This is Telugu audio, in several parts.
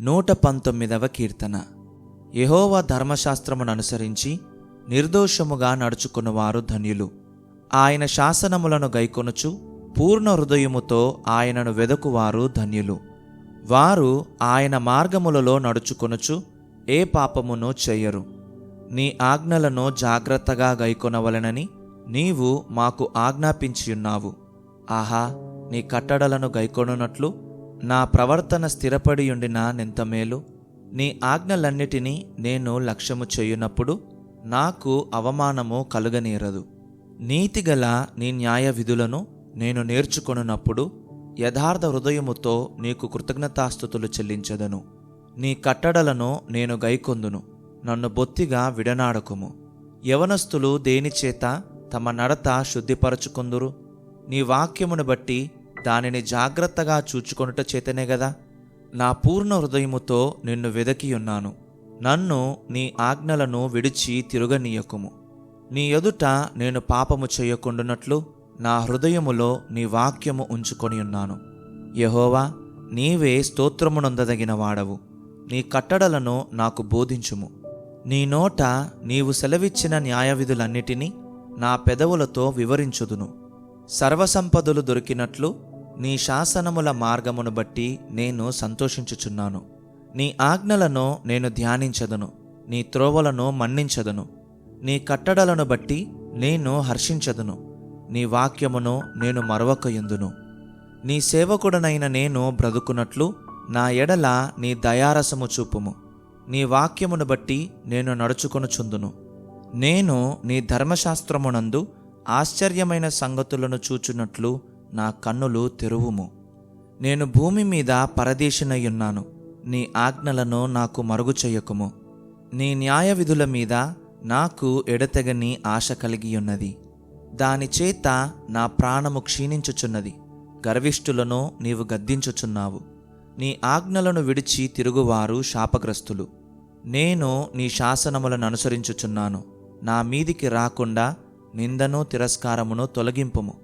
నూట పంతొమ్మిదవ కీర్తన. యెహోవా ధర్మశాస్త్రమును అనుసరించి నిర్దోషముగా నడుచుకున్నవారు ధన్యులు. ఆయన శాసనములను గైకొనుచు పూర్ణ హృదయముతో ఆయనను వెదకువారు ధన్యులు. వారు ఆయన మార్గములలో నడుచుకొనుచు ఏ పాపమును చేయరు. నీ ఆజ్ఞలను జాగ్రత్తగా గైకొనవలెనని నీవు మాకు ఆజ్ఞాపించియున్నావు. ఆహా నీ కట్టడలను గైకొనున్నట్లు నా ప్రవర్తన స్థిరపడియుండిన నెంత మేలు నీ ఆజ్ఞలన్నిటినీ నేను లక్ష్యము చేయునప్పుడు నాకు అవమానము కలుగనేరదు. నీతిగల నీ న్యాయ విధులను నేను నేర్చుకొనున్నప్పుడు యథార్థ హృదయముతో నీకు కృతజ్ఞతాస్థుతులు చెల్లించదను. నీ కట్టడలను నేను గైకొందును. నన్ను బొత్తిగా విడనాడకుము. యవనస్తులు దేనిచేత తమ నడత శుద్ధిపరచుకుందురు? నీ వాక్యమును బట్టి దానిని జాగ్రత్తగా చూచుకొనుట చేతనే గదా? నా పూర్ణ హృదయముతో నిన్ను వెదకియున్నాను. నన్ను నీ ఆజ్ఞలను విడిచి తిరుగనీయకుము. నీ ఎదుట నేను పాపము చేయకుండునట్లు నా హృదయములో నీ వాక్యము ఉంచుకొని ఉన్నాను యహోవా నీవే స్తోత్రమునందదగిన వాడవు. నీ కట్టడలను నాకు బోధించుము. నీ నోట నీవు సెలవిచ్చిన న్యాయవిధులన్నిటినీ నా పెదవులతో వివరించుదును. సర్వసంపదలు దొరికినట్లు నీ శాసనముల మార్గమును బట్టి నేను సంతోషించుచున్నాను. నీ ఆజ్ఞలను నేను ధ్యానించదును. నీ త్రోవలను మన్నించదును. నీ కట్టడలను బట్టి నేను హర్షించదును. నీ వాక్యమును నేను మరవకయుందును. నీ సేవకుడనైన నేను బ్రతుకున్నట్లు నా ఎడల నీ దయారసము చూపుము. నీ వాక్యమును బట్టి నేను నడుచుకొనుచుందును. నేను నీ ధర్మశాస్త్రమునందు ఆశ్చర్యమైన సంగతులను చూచున్నట్లు నా కన్నులు తెరువుము. నేను భూమి మీద పరదేశినయ్యున్నాను. నీ ఆజ్ఞలను నాకు మరుగుచెయ్యకుము. నీ న్యాయ విధుల మీద నాకు ఎడతెగని ఆశ కలిగియున్నది. దానిచేత దాని చేత నా ప్రాణము క్షీణించుచున్నది. గర్విష్ఠులను నీవు గద్దించుచున్నావు. నీ ఆజ్ఞలను విడిచి తిరుగువారు శాపగ్రస్తులు. నేను నీ శాసనములను అనుసరించుచున్నాను. నా మీదికి రాకుండా నిందను తిరస్కారమును తొలగింపుము.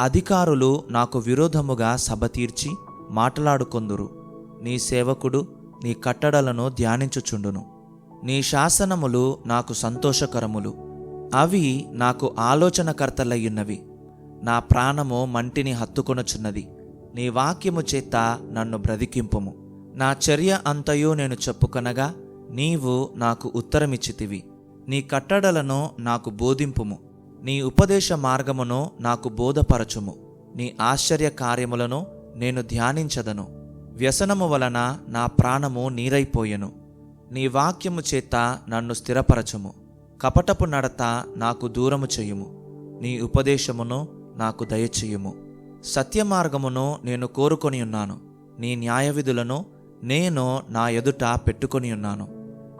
అధికారులు నాకు విరోధముగా సభ తీర్చి మాట్లాడుకొందురు. నీ సేవకుడు నీ కట్టడలను ధ్యానించుచుండును. నీ శాసనములు నాకు సంతోషకరములు. అవి నాకు ఆలోచనకర్తలయ్యున్నవి. నా ప్రాణము మంటిని హత్తుకొనుచున్నది. నీ వాక్యము చేత నన్ను బ్రతికింపుము. నా చర్య అంతయు నేను చెప్పుకొనగా నీవు నాకు ఉత్తరమిచ్చితివి. నీ కట్టడలను నాకు బోధింపుము. నీ ఉపదేశ మార్గమును నాకు బోధపరచుము. నీ ఆశ్చర్య కార్యములను నేను ధ్యానించదను. వ్యసనము వలన నా ప్రాణము నీరైపోయెను. నీ వాక్యము చేత నన్ను స్థిరపరచుము. కపటపు నడత నాకు దూరము చేయుము. నీ ఉపదేశమును నాకు దయచేయుము. సత్యమార్గమును నేను కోరుకొని ఉన్నాను నీ న్యాయవిధులను నేను నా ఎదుట పెట్టుకొని ఉన్నాను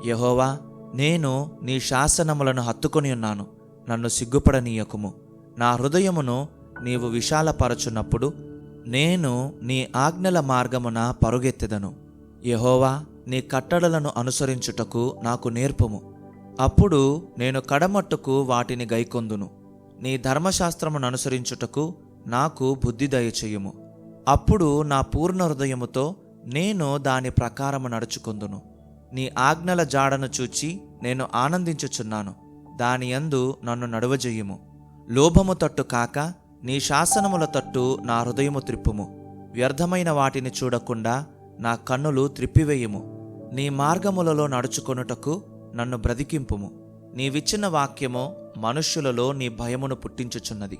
యహోవా నేను నీ శాసనములను హత్తుకొని ఉన్నాను నన్ను సిగ్గుపడనీయకుము. నా హృదయమును నీవు విశాలపరచున్నప్పుడు నేను నీ ఆజ్ఞల మార్గమున పరుగెత్తెదను. యహోవా నీ కట్టడలను అనుసరించుటకు నాకు నేర్పుము. అప్పుడు నేను కడమట్టుకు వాటిని గైకొందును. నీ ధర్మశాస్త్రమును అనుసరించుటకు నాకు బుద్ధి దయచేయుము. అప్పుడు నా పూర్ణ హృదయముతో నేను దాని ప్రకారము నడుచుకొందును. నీ ఆజ్ఞల జాడను చూచి నేను ఆనందించుచున్నాను. దాని యందు నన్ను నడువజేయుము లోభము తట్టు కాక నీ శాసనముల తట్టు నా హృదయము త్రిప్పుము. వ్యర్థమైన వాటిని చూడకుండా నా కన్నులు త్రిప్పివేయుము. నీ మార్గములలో నడుచుకొనుటకు నన్ను బ్రతికింపుము. నీవిచ్చిన వాక్యము మనుష్యులలో నీ భయమును పుట్టించుచున్నది.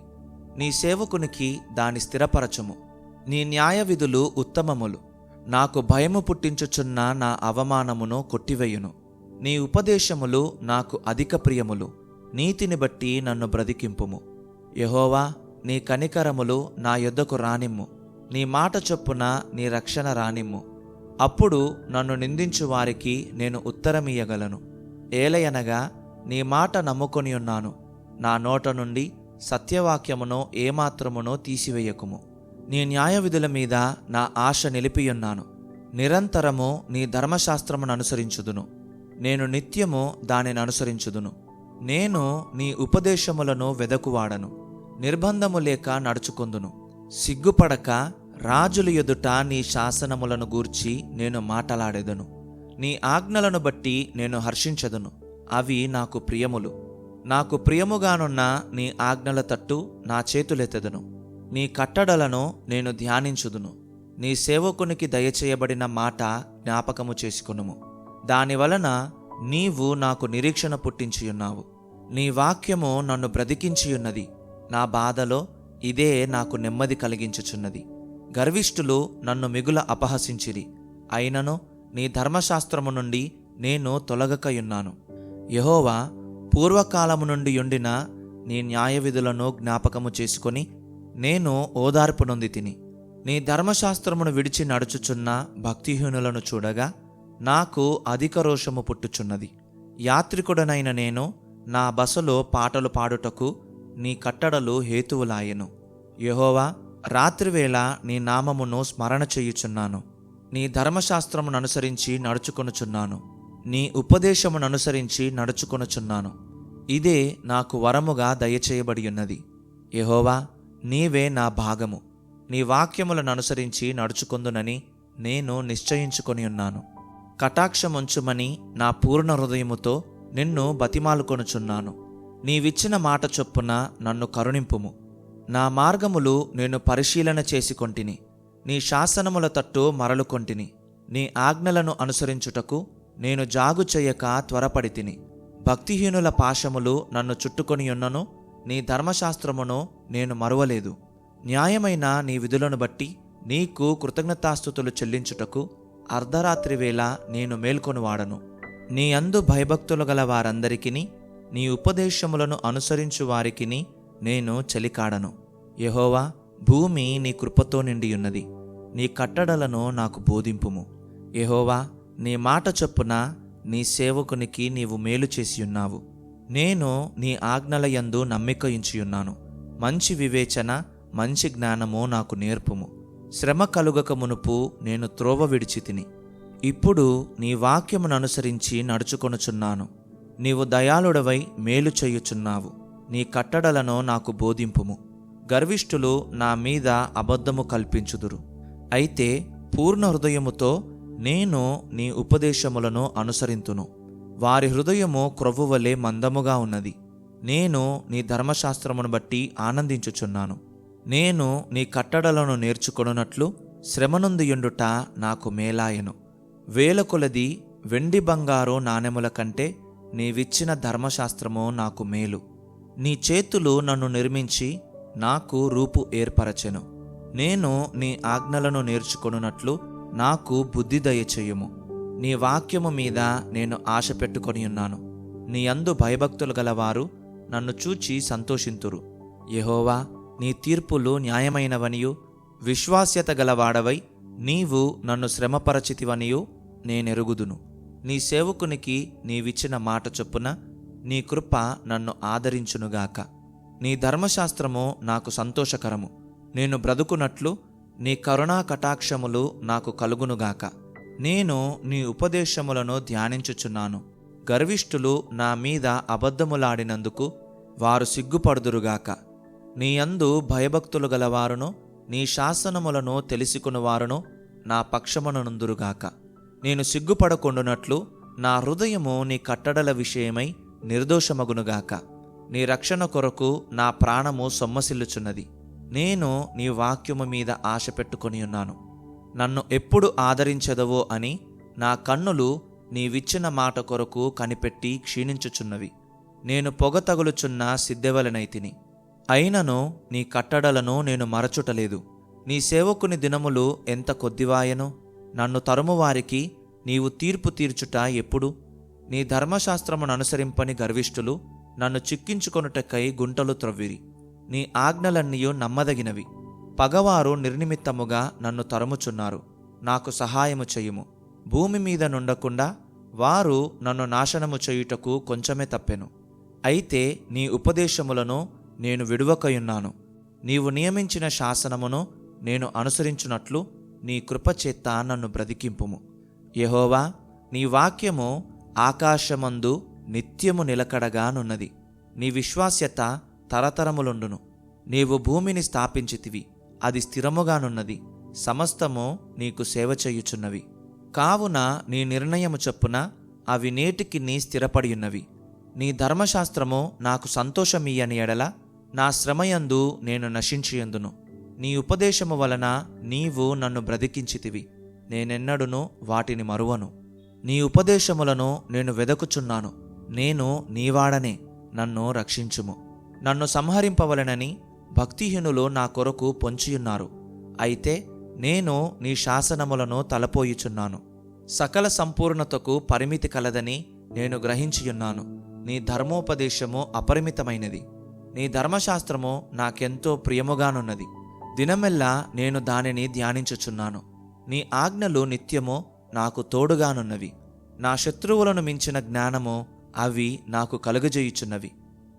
నీ సేవకునికి దాని స్థిరపరచుము. నీ న్యాయ విధులు ఉత్తమములు. నాకు భయము పుట్టించుచున్న నా అవమానమును కొట్టివేయును. నీ ఉపదేశములు నాకు అధిక ప్రియములు. నీతిని బట్టి నన్ను బ్రతికింపుము. యహోవా నీ కనికరములు నా యొద్దకు రానిమ్ము. నీ మాట చొప్పున నీ రక్షణ రానిమ్ము. అప్పుడు నన్ను నిందించు వారికి నేను ఉత్తరమియ్యగలను. ఏలయనగా నీ మాట నమ్ముకొని ఉన్నాను. నా నోట నుండి సత్యవాక్యమును ఏమాత్రమునో తీసివేయకుము. నీ న్యాయ విధుల మీద నా ఆశ నిలిపియున్నాను. నిరంతరము నీ ధర్మశాస్త్రమును అనుసరించుదును. నేను నిత్యము దానిని అనుసరించుదును. నేను నీ ఉపదేశములను వెదకువాడను. నిర్బంధము లేక నడుచుకొందును. సిగ్గుపడక రాజుల ఎదుట నీ శాసనములను గూర్చి నేను మాటలాడేదను. నీ ఆజ్ఞలను బట్టి నేను హర్షించదును. అవి నాకు ప్రియములు. నాకు ప్రియముగానున్న నీ ఆజ్ఞల తట్టు నా చేతులెత్తెదను. నీ కట్టడలను నేను ధ్యానించుదును. నీ సేవకునికి దయచేయబడిన మాట జ్ఞాపకము చేసుకునుము. దానివలన నీవు నాకు నిరీక్షణ పుట్టించియున్నావు. నీ వాక్యము నన్ను బ్రతికించియున్నది. నా బాధలో ఇదే నాకు నెమ్మది కలిగించుచున్నది. గర్విష్ఠులు నన్ను మిగుల అపహసించిరి. అయినను నీ ధర్మశాస్త్రము నుండి నేను తొలగకయున్నాను. యహోవా పూర్వకాలము నుండి ఉండిన నీ న్యాయ విధులను జ్ఞాపకము చేసుకొని నేను ఓదార్పు నొంది తిని నీ ధర్మశాస్త్రమును విడిచి నడుచుచున్న భక్తిహీనులను చూడగా నాకు అధిక రోషము పుట్టుచున్నది. యాత్రికుడనైన నేను నా బసలో పాటలు పాడుటకు నీ కట్టడలు హేతువులాయెను. యహోవా రాత్రివేళ నీ నామమును స్మరణ చేయుచున్నాను. నీ ధర్మశాస్త్రమును అనుసరించి నడుచుకొనుచున్నాను. నీ ఉపదేశమును అనుసరించి నడుచుకొనుచున్నాను. ఇదే నాకు వరముగా దయచేయబడి ఉన్నది యహోవా నీవే నా భాగము. నీ వాక్యములను అనుసరించి నడుచుకుందునని నేను నిశ్చయించుకొని ఉన్నాను కటాక్షముంచుమని నా పూర్ణ హృదయముతో నిన్ను బతిమాలుకొనుచున్నాను. నీవిచ్చిన మాట చొప్పున నన్ను కరుణింపుము. నా మార్గములు నేను పరిశీలన చేసుకొంటిని. నీ శాసనముల తట్టు మరలుకొంటిని. నీ ఆజ్ఞలను అనుసరించుటకు నేను జాగు చేయక త్వరపడితిని. భక్తిహీనుల పాశములు నన్ను చుట్టుకొనియున్నను నీ ధర్మశాస్త్రమును నేను మరువలేదు. న్యాయమైన నీ విధులను బట్టి నీకు కృతజ్ఞతాస్థుతులు చెల్లించుటకు అర్ధరాత్రి వేళ నేను మేల్కొని వాడను నీ అందు భయభక్తులు గల వారందరికిని నీ ఉపదేశములను అనుసరించు వారికిని నేను చలికాడను. యహోవా భూమి నీ కృపతో నిండియున్నది. నీ కట్టడలను నాకు బోధింపుము. యహోవా నీ మాట చొప్పున నీ సేవకునికి నీవు మేలు చేసియున్నావు. నేను నీ ఆజ్ఞలయందు నమ్మికయించియున్నాను. మంచి వివేచన మంచి జ్ఞానము నాకు నేర్పుము. శ్రమ కలుగక మునుపు నేను త్రోవ విడిచి తిని. ఇప్పుడు నీ వాక్యమును అనుసరించి నడుచుకొనుచున్నాను. నీవు దయాళుడవై మేలు చేయుచున్నావు. నీ కట్టడలను నాకు బోధింపుము. గర్విష్ఠులు నా మీద అబద్ధము కల్పించుదురు. అయితే పూర్ణ హృదయముతో నేను నీ ఉపదేశములను అనుసరింతును. వారి హృదయము క్రొవ్వువలే మందముగా ఉన్నది. నేను నీ ధర్మశాస్త్రమును బట్టి ఆనందించుచున్నాను. నేను నీ కట్టడలను నేర్చుకొనున్నట్లు శ్రమనుందియుండుట నాకు మేలాయను. వేల కొలది వెండి బంగారు నాణెముల కంటే నీవిచ్చిన ధర్మశాస్త్రము నాకు మేలు. నీ చేతులు నన్ను నిర్మించి నాకు రూపు ఏర్పరచెను. నేను నీ ఆజ్ఞలను నేర్చుకొనున్నట్లు నాకు బుద్ధి దయచేయుము. నీ వాక్యము మీద నేను ఆశ పెట్టుకొని ఉన్నాను నీ అందు భయభక్తులు గలవారు నన్ను చూచి సంతోషింతురు. యహోవా నీ తీర్పులు న్యాయమైనవనియు విశ్వాస్యత గలవాడవై నీవు నన్ను శ్రమపరచితివనియు నేనెరుగుదును. నీ సేవకునికి నీవిచ్చిన మాట చొప్పున నీ కృప నన్ను ఆదరించునుగాక. నీ ధర్మశాస్త్రము నాకు సంతోషకరము. నేను బ్రతుకున్నట్లు నీ కరుణా కటాక్షములు నాకు కలుగునుగాక. నేను నీ ఉపదేశములను ధ్యానించుచున్నాను. గర్విష్ఠులు నా మీద అబద్ధములాడినందుకు వారు సిగ్గుపడుదురుగాక. నీ యందు భయభక్తులు గలవారును నీ శాసనములను తెలుసుకునివారును నా పక్షమునందురుగాక నేను సిగ్గుపడకుండునట్లు నా హృదయము నీ కట్టడల విషయమై నిర్దోషమగునుగాక. నీ రక్షణ కొరకు నా ప్రాణము సొమ్మసిల్లుచున్నది. నేను నీ వాక్యము మీద ఆశ పెట్టుకొని ఉన్నాను. నన్ను ఎప్పుడు ఆదరించదవో అని నా కన్నులు నీవిచ్చిన మాట కొరకు కనిపెట్టి క్షీణించుచున్నవి. నేను పొగ తగులుచున్న సిద్ధెవలనైతిని అయినను నీ కట్టడలను నేను మరచుటలేదు. నీ సేవకుని దినములు ఎంత కొద్దివాయను? నన్ను తరుమువారికి నీవు తీర్పు తీర్చుట ఎప్పుడు? నీ ధర్మశాస్త్రమును అనుసరింపని గర్విష్ఠులు నన్ను చిక్కించుకొనుటకై గుంటలు త్రవ్విరి. నీ ఆజ్ఞలన్నీయు నమ్మదగినవి. పగవారు నిర్నిమిత్తముగా నన్ను తరుముచున్నారు. నాకు సహాయము చేయుము. భూమి మీద నుండకుండా వారు నన్ను నాశనము చేయుటకు కొంచెమే తప్పెను. అయితే నీ ఉపదేశములను నేను విడువకయున్నాను. నీవు నియమించిన శాసనమును నేను అనుసరించున్నట్లు నీ కృపచేత్త నన్ను బ్రతికింపుము. యహోవా నీ వాక్యము ఆకాశమందు నిత్యము నిలకడగానున్నది. నీ విశ్వాస్యత తరతరములుండును. నీవు భూమిని స్థాపించితివి అది స్థిరముగానున్నది. సమస్తము నీకు సేవ చేయుచున్నవి. కావున నీ నిర్ణయము చొప్పున అవి నేటికి నీ స్థిరపడియున్నవి. నీ ధర్మశాస్త్రము నాకు సంతోషమీయని ఎడల నా శ్రమయందు నేను నశించియందును. నీ ఉపదేశము వలన నీవు నన్ను బ్రతికించితివి. నేనెన్నడును వాటిని మరువను. నీ ఉపదేశములను నేను వెదకుచున్నాను. నేను నీవాడనే నన్ను రక్షించుము. నన్ను సంహరింపవలనని భక్తిహీనులు నా కొరకు పొంచియున్నారు. అయితే నేను నీ శాసనములను తలపోయిచున్నాను. సకల సంపూర్ణతకు పరిమితి కలదని నేను గ్రహించియున్నాను. నీ ధర్మోపదేశము అపరిమితమైనది. నీ ధర్మశాస్త్రము నాకెంతో ప్రియముగానున్నది. దినమెల్లా నేను దానిని ధ్యానించుచున్నాను. నీ ఆజ్ఞలు నిత్యము నాకు తోడుగానున్నవి. నా శత్రువులను మించిన జ్ఞానము అవి నాకు కలుగజేయుచున్నవి.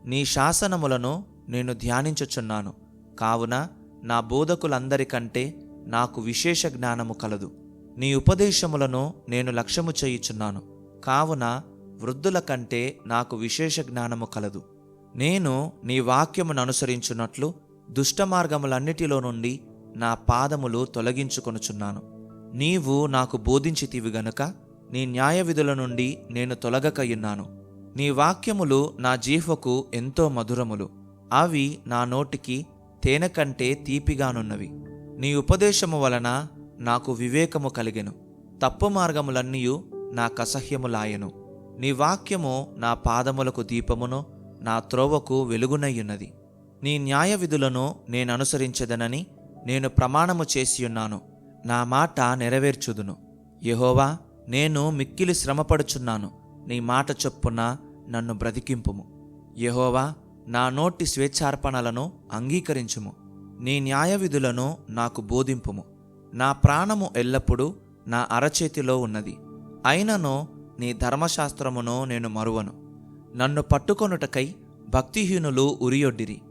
నీ శాసనములను నేను ధ్యానించుచున్నాను. కావున నా బోధకులందరికంటే నాకు విశేష జ్ఞానము కలదు. నీ ఉపదేశములను నేను లక్ష్యము చేయుచున్నాను. కావున వృద్ధుల కంటే నాకు విశేష జ్ఞానము కలదు. నేను నీ వాక్యమును అనుసరించున్నట్లు దుష్ట మార్గములన్నిటిలో నుండి నా పాదములు తొలగించుకొనుచున్నాను. నీవు నాకు బోధించితివి గనుక నీ న్యాయ విధుల నుండి నేను తొలగకయున్నాను. నీ వాక్యములు నా జీహ్వకు ఎంతో మధురములు. అవి నా నోటికి తేనె కంటే తీపిగానున్నవి. నీ ఉపదేశము వలన నాకు వివేకము కలిగెను. తప్పు మార్గములన్నీయు నా కసహ్యములాయెను. నీ వాక్యము నా పాదములకు దీపమును నా త్రోవకు వెలుగునయ్యున్నది. నీ న్యాయ విధులను నేను అనుసరించదనని నేను ప్రమాణము చేసియున్నాను. నా మాట నెరవేర్చుదును. యహోవా నేను మిక్కిలి శ్రమపడుచున్నాను. నీ మాట చొప్పున నన్ను బ్రతికింపుము. యహోవా నా నోటి స్వేచ్ఛార్పణలను అంగీకరించుము. నీ న్యాయ విధులను నాకు బోధింపుము. నా ప్రాణము ఎల్లప్పుడూ నా అరచేతిలో ఉన్నది. అయినను నీ ధర్మశాస్త్రమును నేను మరువను. నన్ను పట్టుకొనుటకై భక్తిహీనులు ఉరియొడ్డిరి.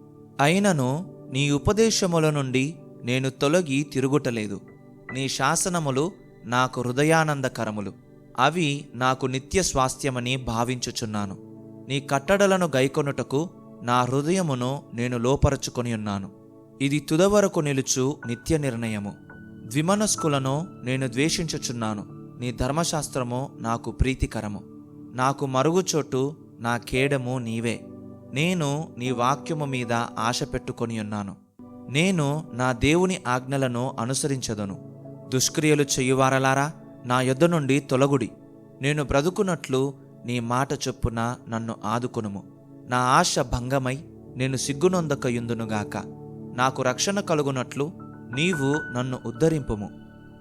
అయినను నీ ఉపదేశముల నుండి నేను తొలగి తిరుగుటలేదు. నీ శాసనములు నాకు హృదయానందకరములు. అవి నాకు నిత్య స్వాస్థ్యమని భావించుచున్నాను. నీ కట్టడలను గైకొనుటకు నా హృదయమును నేను లోపరచుకొని ఉన్నాను ఇది తుదవరకు నిలుచు నిత్య నిర్ణయము. ద్విమనస్కులను నేను ద్వేషించుచున్నాను. నీ ధర్మశాస్త్రము నాకు ప్రీతికరము. నాకు మరుగుచోటు నా కేడము నీవే. నేను నీ వాక్యము మీద ఆశ పెట్టుకొని ఉన్నాను. నేను నా దేవుని ఆజ్ఞలను అనుసరించదను. దుష్క్రియలు చెయ్యువారలారా నా యొద్ద నుండి తొలగుడి. నేను బ్రతుకున్నట్లు నీ మాట చొప్పున నన్ను ఆదుకొనుము. నా ఆశ భంగమై నేను సిగ్గునొందకయుందునుగాక. నాకు రక్షణ కలుగునట్లు నీవు నన్ను ఉద్ధరింపుము.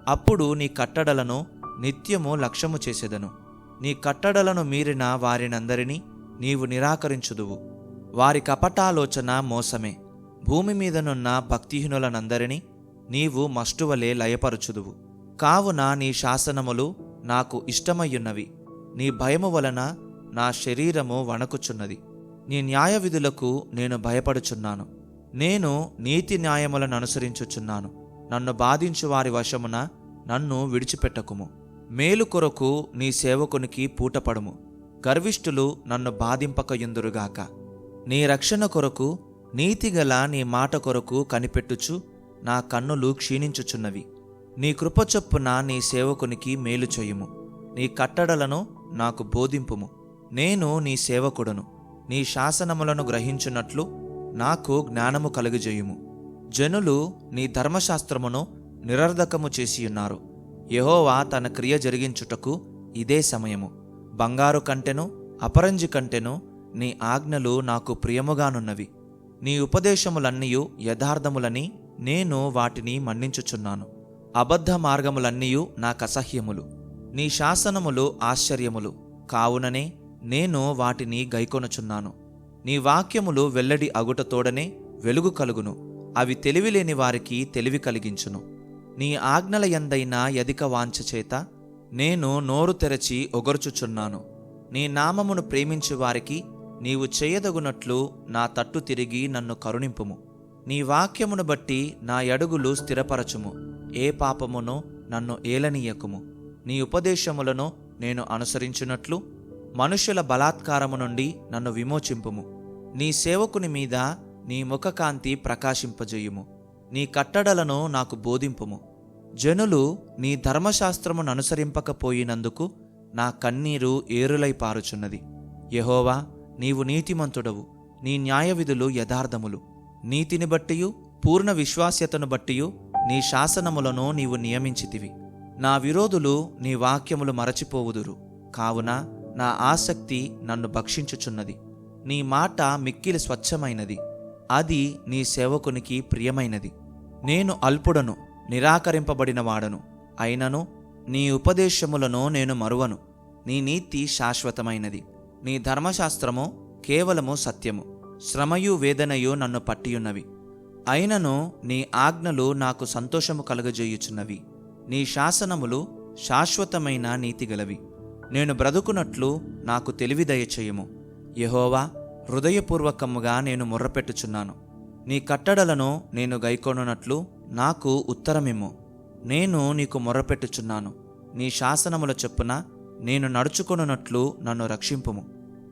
అప్పుడు నీ కట్టడలను నిత్యము లక్ష్యము చేసేదను. నీ కట్టడలను మీరిన వారినందరినీ నీవు నిరాకరించుదువు. వారి కపటాలోచన మోసమే. భూమి మీదనున్న భక్తిహీనులనందరినీ నీవు మష్టువలే లయపరచుదువు. కావున నీ శాసనములు నాకు ఇష్టమయ్యున్నవి. నీ భయము వలన నా శరీరము వణకుచున్నది. నీ న్యాయ విధులకు నేను భయపడుచున్నాను. నేను నీతి న్యాయములను అనుసరించుచున్నాను. నన్ను బాధించు వారి వశమున నన్ను విడిచిపెట్టకుము. మేలు కొరకు నీ సేవకునికి పూటపడుము. గర్విష్ఠులు నన్ను బాధింపక ఎందురుగాక నీ రక్షణ కొరకు నీతిగల నీ మాట కొరకు కనిపెట్టుచు నా కన్నులు క్షీణించుచున్నవి. నీ కృపచొప్పున నీ సేవకునికి మేలు చేయుము. నీ కట్టడలను నాకు బోధింపుము. నేను నీ సేవకుడను. నీ శాసనములను గ్రహించున్నట్లు నాకు జ్ఞానము కలుగజేయుము. జనులు నీ ధర్మశాస్త్రమును నిరర్ధకము చేసియున్నారు. యహోవా తన క్రియ జరిగించుటకు ఇదే సమయము. బంగారు కంటెను అపరంజి కంటెను నీ ఆజ్ఞలు నాకు ప్రియముగానున్నవి. నీ ఉపదేశములన్నీయు యథార్థములని నేను వాటిని మన్నించుచున్నాను. అబద్ధ మార్గములన్నీయు నాకసహ్యములు. నీ శాసనములు ఆశ్చర్యములు. కావుననే నేను వాటిని గైకొనుచున్నాను. నీ వాక్యములు వెల్లడి అగుటతోడనే వెలుగు కలుగును. అవి తెలివిలేని వారికి తెలివి కలిగించును. నీ ఆజ్ఞల ఎందైన యధిక వాంఛ చేత నేను నోరు తెరచి ఒగర్చుచున్నాను. నీ నామమును ప్రేమించు వారికి నీవు చేయదగునట్లు నా తట్టు తిరిగి నన్ను కరుణింపుము. నీ వాక్యమును బట్టి నా అడుగులు స్థిరపరచుము. ఏ పాపమును నన్ను ఏలనీయకుము. నీ ఉపదేశములను నేను అనుసరించినట్లు మనుషుల బలాత్కారము నుండి నన్ను విమోచింపుము. నీ సేవకుని మీద నీ ముఖకాంతి ప్రకాశింపజేయుము. నీ కట్టడలను నాకు బోధింపుము. జనులు నీ ధర్మశాస్త్రమును అనుసరింపకపోయినందుకు నా కన్నీరు ఏరులై పారుచున్నది. యహోవా నీవు నీతిమంతుడవు. నీ న్యాయవిధులు యథార్థములు. నీతిని బట్టియు పూర్ణ విశ్వాస్యతను బట్టియు నీ శాసనములను నీవు నియమించితివి. నా విరోధులు నీ వాక్యములు మరచిపోవుదురు. కావున నా ఆసక్తి నన్ను భక్షించుచున్నది. నీ మాట మిక్కిలి స్వచ్ఛమైనది. అది నీ సేవకునికి ప్రియమైనది. నేను అల్పుడను. నిరాకరింపబడిన వాడను అయినను నీ ఉపదేశములను నేను మరువను. నీ నీతి శాశ్వతమైనది. నీ ధర్మశాస్త్రము కేవలము సత్యము. శ్రమయు వేదనయు నన్ను పట్టియున్నవి. అయినను నీ ఆజ్ఞలు నాకు సంతోషము కలుగజేయుచున్నవి. నీ శాసనములు శాశ్వతమైన నీతిగలవి. నేను బ్రతుకునట్లు నాకు తెలివి దయచేయము యహోవా హృదయపూర్వకముగా నేను మొర్రపెట్టుచున్నాను. నీ కట్టడలను నేను గైకొనున్నట్లు నాకు ఉత్తరమిమ్ము. నేను నీకు మొర్రపెట్టుచున్నాను నీ శాసనముల చొప్పున నేను నడుచుకొనున్నట్లు నన్ను రక్షింపుము.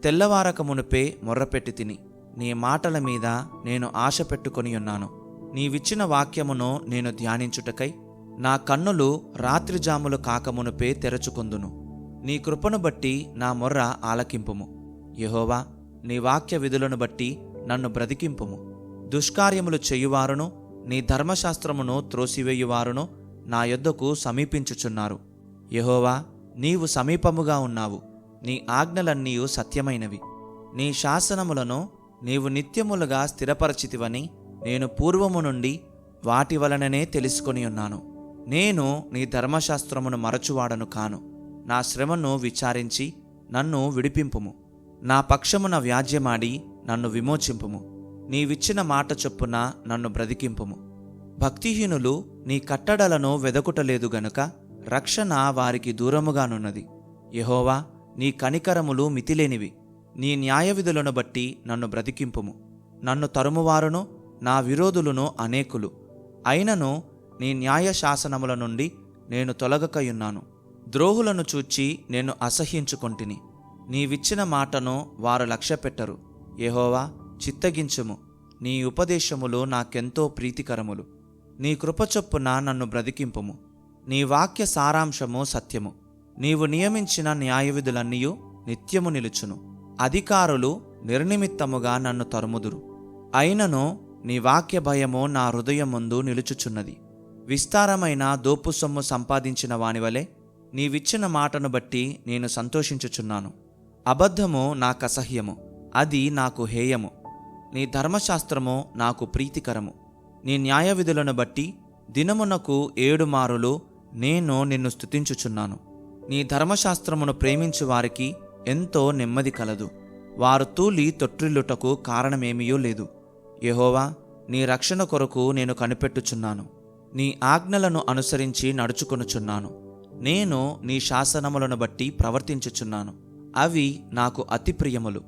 తెల్లవారక మునుపే మొర్రపెట్టి తిని. నీ మాటల మీద నేను ఆశ పెట్టుకొని ఉన్నాను. నీవిచ్చిన వాక్యమును నేను ధ్యానించుటకై నా కన్నులు రాత్రిజాములు కాకమునుపే తెరచుకొందును. నీ కృపను బట్టి నా మొర్ర ఆలకింపుము. యహోవా నీ వాక్య విధులను బట్టి నన్ను బ్రతికింపుము. దుష్కార్యములు చేయువారును నీ ధర్మశాస్త్రమును త్రోసివేయువారును నా యొద్దకు సమీపించుచున్నారు. యహోవా నీవు సమీపముగా ఉన్నావు. నీ ఆజ్ఞలన్నీయు సత్యమైనవి. నీ శాసనములను నీవు నిత్యములుగా స్థిరపరచితివని నేను పూర్వము నుండి వాటి వలననే తెలుసుకొని ఉన్నాను. నేను నీ ధర్మశాస్త్రమును మరచువాడను కాను. నా శ్రమను విచారించి నన్ను విడిపింపుము. నా పక్షమున వ్యాజ్యమాడి నన్ను విమోచింపుము. నీవిచ్చిన మాట చొప్పున నన్ను బ్రతికింపుము. భక్తిహీనులు నీ కట్టడలను వెదకుటలేదు గనుక రక్షణ వారికి దూరముగానున్నది. యహోవా నీ కనికరములు మితిలేనివి. నీ న్యాయవిధులను బట్టి నన్ను బ్రతికింపుము. నన్ను తరుమువారును నా విరోధులను అనేకులు. అయినను నీ న్యాయ శాసనముల నుండి నేను తొలగకయున్నాను. ద్రోహులను చూచి నేను అసహ్యించుకొంటిని. నీవిచ్చిన మాటను వారు లక్ష్యపెట్టరు. యెహోవా చిత్తగించుము. నీ ఉపదేశములు నాకెంతో ప్రీతికరములు. నీ కృపచొప్పున నన్ను బ్రతికింపుము. నీ వాక్య సారాంశము సత్యము. నీవు నియమించిన న్యాయవిధులన్నీయు నిత్యము నిలుచును. అధికారులు నిర్నిమిత్తముగా నన్ను తరుముదురు. అయినను నీ వాక్య భయము నా హృదయం ముందు నిలుచుచున్నది. విస్తారమైన దోపు సొమ్ము సంపాదించిన వానివలే నీవిచ్చిన మాటను బట్టి నేను సంతోషించుచున్నాను. అబద్ధము నాకసహ్యము. అది నాకు హేయము. నీ ధర్మశాస్త్రము నాకు ప్రీతికరము. నీ న్యాయవిధులను బట్టి దినమునకు ఏడు మారులు నేను నిన్ను స్థుతించుచున్నాను నీ ధర్మశాస్త్రమును ప్రేమించు వారికి ఎంతో నెమ్మది కలదు. వారు తూలి తొట్టిల్లుటకు కారణమేమీయూ లేదు. యెహోవా నీ రక్షణ కొరకు నేను కనిపెట్టుచున్నాను. నీ ఆజ్ఞలను అనుసరించి నడుచుకొనుచున్నాను. నేను నీ శాసనములను బట్టి ప్రవర్తించుచున్నాను. అవి నాకు అతి ప్రియములు.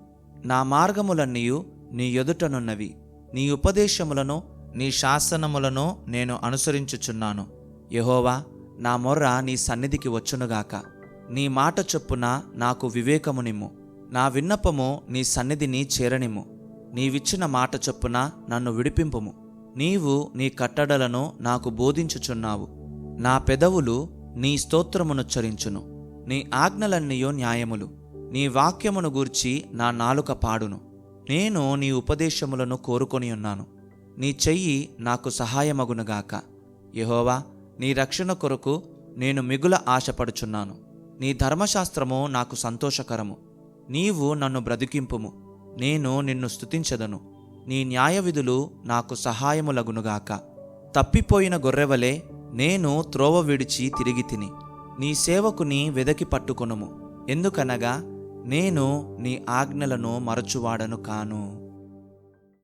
నా మార్గములన్నీయు నీ ఎదుటనున్నవి. నీ ఉపదేశములను నీ శాసనములను నేను అనుసరించుచున్నాను. యహోవా నా మొర్ర నీ సన్నిధికి వచ్చునుగాక. నీ మాట చొప్పున నాకు వివేకమునిమ్ము నా విన్నపము నీ సన్నిధిని చేరనిమ్ము. నీవిచ్చిన మాట చొప్పున నన్ను విడిపింపుము. నీవు నీ కట్టడలను నాకు బోధించుచున్నావు. నా పెదవులు నీ స్తోత్రమునుచ్చరించును నీ ఆజ్ఞలన్నీయో న్యాయములు. నీ వాక్యమును గూర్చి నా నాలుక పాడును. నేను నీ ఉపదేశములను కోరుకొని ఉన్నాను. నీ చెయ్యి నాకు సహాయమగునుగాక. యహోవా నీ రక్షణ కొరకు నేను మిగుల ఆశపడుచున్నాను. నీ ధర్మశాస్త్రము నాకు సంతోషకరము. నీవు నన్ను బ్రతికింపుము. నేను నిన్ను స్తుతించదను. నీ న్యాయవిధులు నాకు సహాయములగునుగాక. తప్పిపోయిన గొర్రెవలే నేను త్రోవ విడిచి తిరిగి తిని. నీ సేవకుని వెదకి పట్టుకొనుము. ఎందుకనగా నేను నీ ఆజ్ఞలను మరచువాడను కాను.